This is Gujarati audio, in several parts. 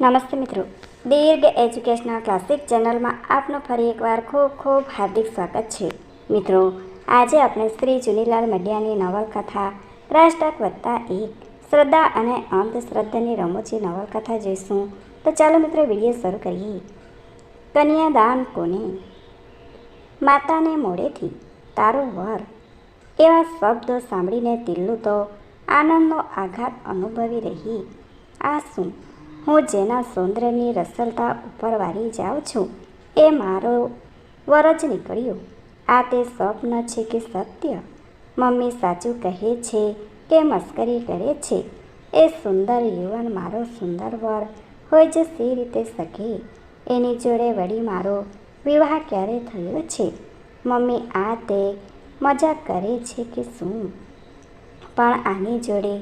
નમસ્તે મિત્રો. દીર્ઘ એજ્યુકેશનલ ક્લાસિક ચેનલમાં આપનું ફરી એકવાર ખૂબ ખૂબ હાર્દિક સ્વાગત છે. મિત્રો, આજે આપણે શ્રી ચુનીલાલ મડિયાની નવલકથા રાષ્ટ્રક વત્તા એક, શ્રદ્ધા અને અંધશ્રદ્ધાની રમૂજી નવલકથા જોઈશું. તો ચાલો મિત્રો વીડિયો શરૂ કરીએ. કન્યાદાન કોને? માતાને મોડેથી તારો વર. એવા શબ્દો સાંભળીને તિલ્લુ તો આનંદનો આઘાત અનુભવી રહી. આ શું? હું જેના સૌંદર્યની રસલતા ઉપર વારી જાઉં છું, એ મારો વર જ નીકળ્યો. આ તે સ્વપ્ન છે કે સત્ય મમ્મી સાચું કહે છે કે મસ્કરી કરે છે. એ સુંદર યુવાન મારો સુંદર વર હોય જે સી રીતે શકે એની જોડે વળી મારો વિવાહ ક્યારે થયો છે? મમ્મી આ તે મજા કરે છે કે શું? પણ આની જોડે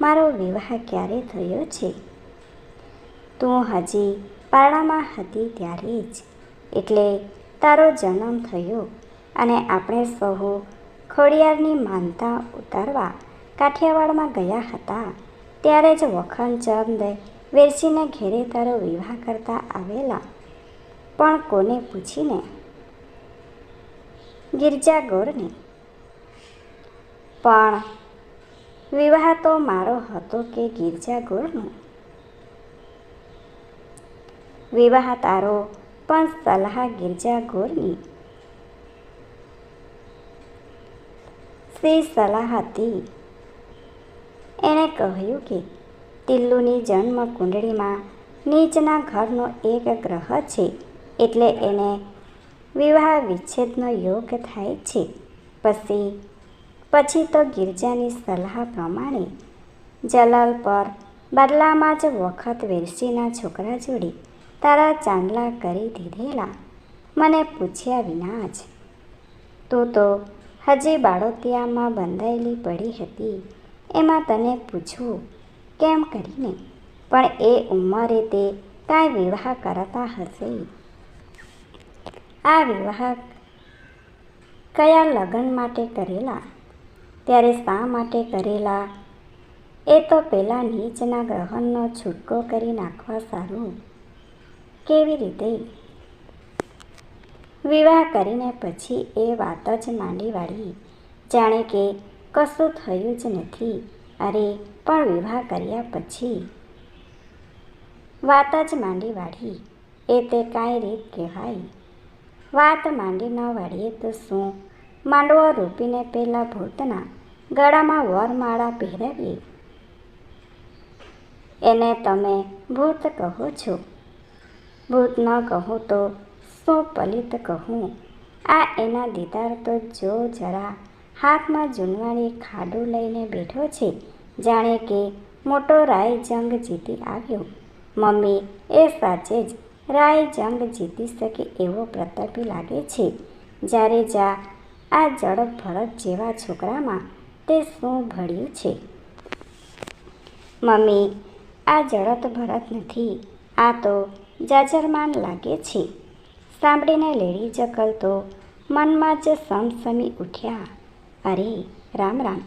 મારો વિવાહ ક્યારે થયો છે? તું હજી પારણામાં હતી ત્યારે જ. એટલે તારો જન્મ થયો અને આપણે સહુ ખોડિયારની માનતા ઉતારવા કાઠિયાવાડમાં ગયા હતા. ત્યારે જ વખણચંદ વેરસીને ઘેરે તારો વિવાહ કરતા આવેલા. પણ કોને પૂછીને? ગિરજા ગોરને. પણ વિવાહ તો મારો હતો કે ગિરજા ગોરનો? વિવાહ તારો, પણ સલાહ ગિરજા ગોરની. શ્રી સલાહ હતી? એણે કહ્યું કે તિલ્લુની જન્મ કુંડળીમાં નીચના ઘરનો એક ગ્રહ છે, એટલે એને વિવાહ વિચ્છેદનો યોગ થાય છે. પછી પછી તો ગિરજાની સલાહ પ્રમાણે જલાલ પર બદલામાં જ વખત વેરસીના છોકરા જોડે તારા ચાંદલા કરી દીધેલા. મને પૂછ્યા વિના જ. તું તો હજી બાળોતિયામાં બંધાયેલી પડી હતી. એમાં તને પૂછવું કેમ કરીને? પણ એ ઉંમરે તે કાંઈ વિવાહ કરતા હશે? આ વિવાહ કયા લગ્ન માટે કરેલા? ત્યારે શા માટે કરેલા? એ તો પેલા નીચના ગ્રહણનો છૂટકો કરી નાખવા સારું. કેવી રીતે? વિવાહ કરીને પછી એ વાત જ માંડી વાળી. જાણે કે કશું થયું જ નથી. અરે, પણ વિવાહ કર્યા પછી વાત જ માંડી વાળી. એ તે કાંઈ રીત કહેવાય. વાત માંડી ન વાળીએ તો શું? માંડવો રૂપીને પેલા ભૂતના ગળામાં વરમાળા પહેરાવીએ. એને તમે ભૂત કહો છો. ભૂત ન કહું તો શું પલિત કહું. આ એના દીદાર તો જો જરા હાથમાં જૂનવાણી ખાડું લઈને બેઠો છે, જાણે કે મોટો રાય જંગ જીતી આવ્યો. મમ્મી, એ સાચે જ રાય જંગ જીતી શકે એવો પ્રતાપી લાગે છે. જ્યારે જા આ જડપ ભરત જેવા છોકરામાં તે શું ભળ્યું છે? મમ્મી, આ જડત ભરત નથી, આ તો જાજરમાન લાગે છે. સાંભળીને લેડી જકલ તો મનમાં જ સમસમી ઉઠ્યા. અરે, રામ રામ.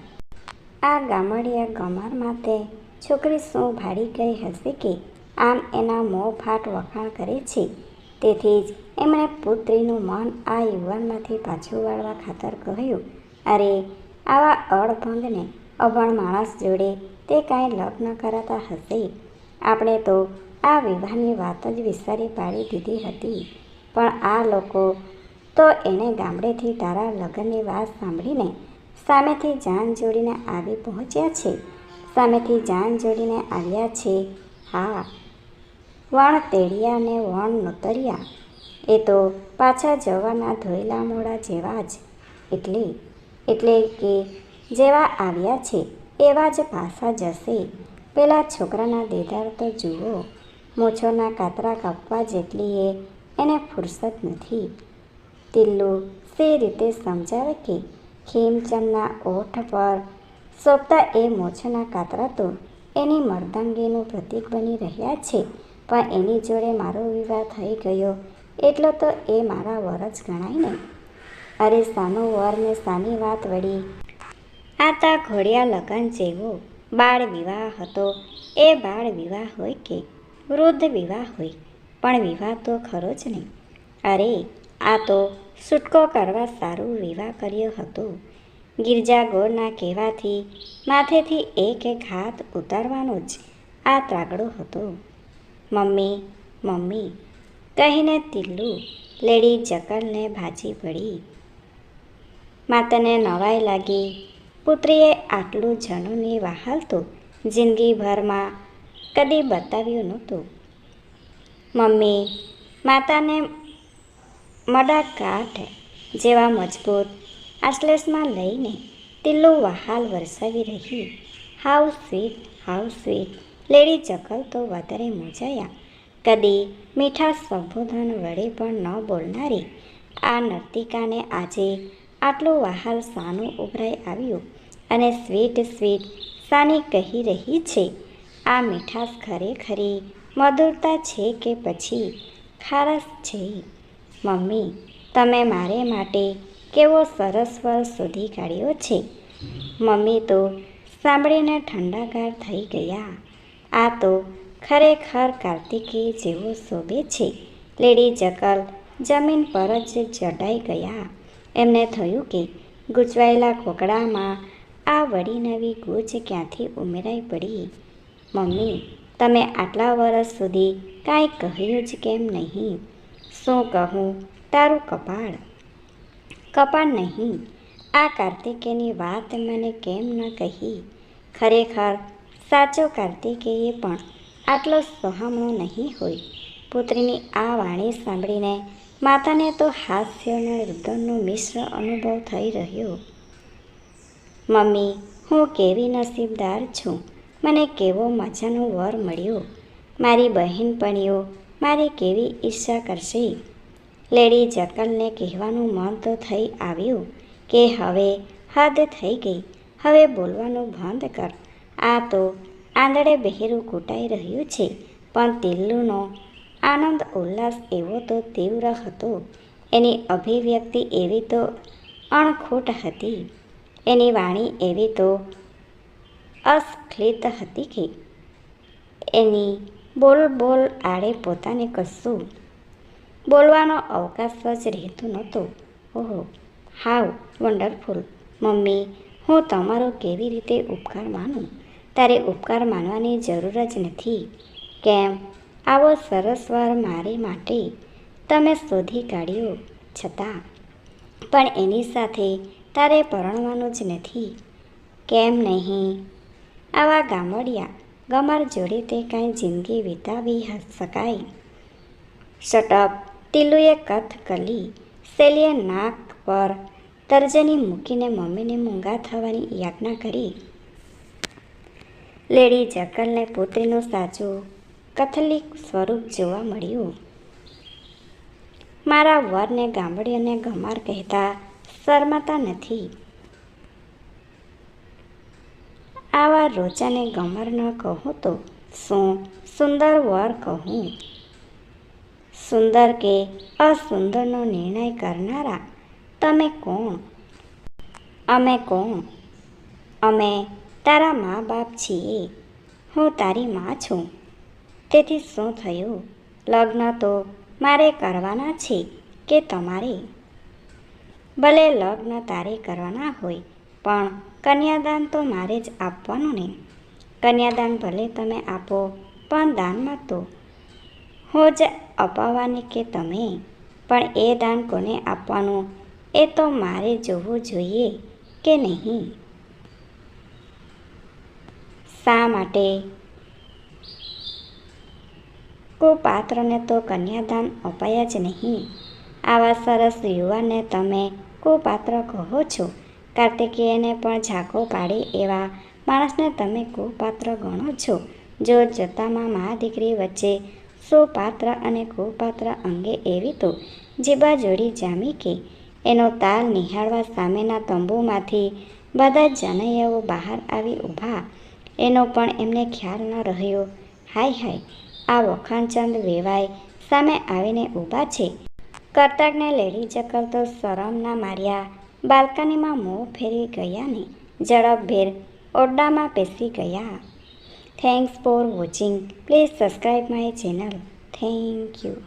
આ ગામડિયા ગમર માટે છોકરી શું ભાડી ગઈ હશે કે? આમ એના મોં ફાટ વખાણ કરે છે. તેથી જ એમણે પુત્રીનું મન આ યુવાનમાંથી પાછું વાળવા ખાતર કહ્યું, અરે, આવા અડભંગને અભણ માણસ જોડે તે કાંઈ લગ્ન કરાતા હશે? આપણે તો આ વિવાહની વાત જ વિસ્તારી પાડી દીધી હતી. પણ આ લોકો તો એણે ગામડેથી તારા લગ્નની વાત સાંભળીને સામેથી જાન જોડીને આવી પહોંચ્યા છે. સામેથી જાન જોડીને આવ્યા છે. હા, વણ તેડિયા ને વણ નોતરિયા. એ તો પાછા જવાના ધોયેલા મોડા જેવા જ. એટલે એટલે કે જેવા આવ્યા છે એવા જ પાછા જશે. પેલા છોકરાના દેદાર તો જુઓ. મૂછોના કાતરા કાપવા જેટલી એ એને ફુરસત નથી. તિલ્લુ સે રીતે સમજાવે કે ખીમચંદના ઓઠ પર સોંપતા એ મોછોના કાતરા તો એની મર્દાંગીનું પ્રતીક બની રહ્યા છે, પણ એની જોડે મારો વિવાહ થઈ ગયો એટલો તો એ મારા વર જ ગણાય ને. અરે સાનો વર ને સાની વાત વળી. આ તા ઘોડિયા લગ્ન જેવો બાળ વિવાહ હતો. એ બાળ વિવાહ હોય કે વૃદ્ધ વિવાહ હોય, પણ વિવાહ તો ખરો જ નહીં. અરે, આ તો છૂટકો કરવા સારું વિવાહ કર્યો હતો. ગિરજા ગોળના કહેવાથી માથેથી એક એક હાથ ઉતારવાનો જ આ ત્રાગડો હતો. મમ્મી મમ્મી, કહીને તિલ્લુ લેડી જકલને ભાજી પડી. માતાને નવાઈ લાગી. પુત્રીએ આટલું જનુની વહાલ તો જિંદગીભરમાં કદી બતાવ્યું નહોતું. મમ્મી, માતાને મડા કાઠ જેવા મજબૂત આશ્લેષમાં લઈને તિલ્લુ વહાલ વરસાવી રહી. How sweet how sweet. Lady ચકલ તો વધારે મૂંઝાયા કદી મીઠા સંબોધન વડે પણ ન બોલનારી આ નર્તિકાને આજે આટલું વહાલ સાનું ઉભરાઈ આવ્યું અને સ્વીટ સ્વીટ સાની કહી રહી છે. આ મીઠાશ ખરેખરી મધુરતા છે કે પછી? ખારસ છે. મમ્મી, તમે મારે માટે કેવો સરસ સ્વર શોધી કાઢ્યો છે? મમ્મી તો સાંભળીને ઠંડાગાર થઈ ગયા. આ તો ખરેખર કાર્તિકી જેવો શોભે છે. લેડી જકલ જમીન પર જ જડાઈ ગયા. એમને થયું કે ગૂંચવાયેલા કોકડામાં આ વળી નવી ગૂંચ ક્યાંથી ઉમેરાઈ પડી? મમ્મી, તમે આટલા વર્ષ સુધી કાંઈ કહ્યું જ કેમ નહીં? શું કહું? તારું કપાળ. કપાળ નહીં. આ કાર્તિકેયની વાત મને કેમ ન કહી? ખરેખર સાચો કાર્તિકેય પણ આટલો સહમણો નહીં હોય. પુત્રીની આ વાણી સાંભળીને માતાને તો હાસ્ય અને રુદનનો મિશ્ર અનુભવ થઈ રહ્યો. મમ્મી, હું કેવી નસીબદાર છું? મને કેવો મજાનો વર મળ્યો. મારી બહેનપણીઓ મારી કેવી ઈચ્છા કરશે. લેડી જકલને કહેવાનું મન તો થઈ આવ્યું કે હવે હદ થઈ ગઈ. હવે બોલવાનું બંધ કર. આ તો આંધળે બહેરું કૂટાઈ રહ્યું છે, પણ તિલ્લુનો આનંદ ઉલ્લાસ એવો તો તીવ્ર હતો. એની અભિવ્યક્તિ એવી તો અણખૂટ હતી. એની વાણી એવી તો અસ્ખલિત હતી કે? એની બોલ બોલ આડે પોતાને કશું બોલવાનો અવકાશ જ રહેતો નહોતો. ઓહો, હાવ, વન્ડરફુલ. મમ્મી, હું તમારો કેવી રીતે ઉપકાર માનું? તારે ઉપકાર માનવાની જરૂર જ નથી. કેમ? આવો સરસ વાર મારે માટે તમે શોધી કાઢ્યો છતાં. પણ એની સાથે તારે પરણવાનું જ નથી. કેમ નહીં? આવા ગામડિયા ગમર જોડે તે કાંઈ જિંદગી વિતાવી શકાય. શટઅપ તિલુએ કથ કલી, સેલીએ નાક પર તર્જની મૂકીને મમ્મીને મૂંગા થવાની યાતના કરી. લેડી જકલને પુત્રીનું સાચું કથલિક સ્વરૂપ જોવા મળ્યું. મારા વરને ગામડીઓને ગમાર કહેતા શરમાતા નથી. આવા રોચાને ગમર ન કહું તો શું સુંદર વર કહું? સુંદર કે અસુંદરનો નિર્ણય કરનારા તમે કોણ? અમે કોણ? અમે તારા મા બાપ છીએ, હું તારી મા છું. તેથી શું થયું? લગ્ન તો મારે કરવાના છે કે તમારે? ભલે લગ્ન તારે કરવાના હોય, પણ કન્યાદાન તો મારે જ આપવાનું ને. કન્યાદાન ભલે તમે આપો, પણ દાનમાં તો હું જ અપાવવાની કે તમે? પણ એ દાન કોને આપવાનું? એ તો મારે જોવું જોઈએ કે નહીં? શા માટે? કુપાત્રને તો કન્યાદાન અપાયા જ નહીં. આવા સરસ યુવાનને તમે કુપાત્ર કહો છો? કાર્તિકેયને પણ ઝાંકો પાડે એવા માણસને તમે કુપાત્ર ગણો છો. જો જતામાં મા દીકરી વચ્ચે સુપાત્ર અને કુપાત્ર અંગે એવી તો જીબા જોડી જામી કે એનો તાલ નિહાળવા સામેના તંબુમાંથી બધા જનૈયાઓ બહાર આવી ઊભા. એનો પણ એમને ખ્યાલ ન રહ્યો. હાય હાય, આ વખાણચંદ વેવાય સામે આવીને ઊભા છે. કરતાકને લેડી ચકર તો શરમના માર્યા. બાલ્કનીમાં મોં ફેરવી ગયા ને ઝડપભેર ઓરડામાં બેસી ગયા. Thanks for watching please subscribe my channel thank you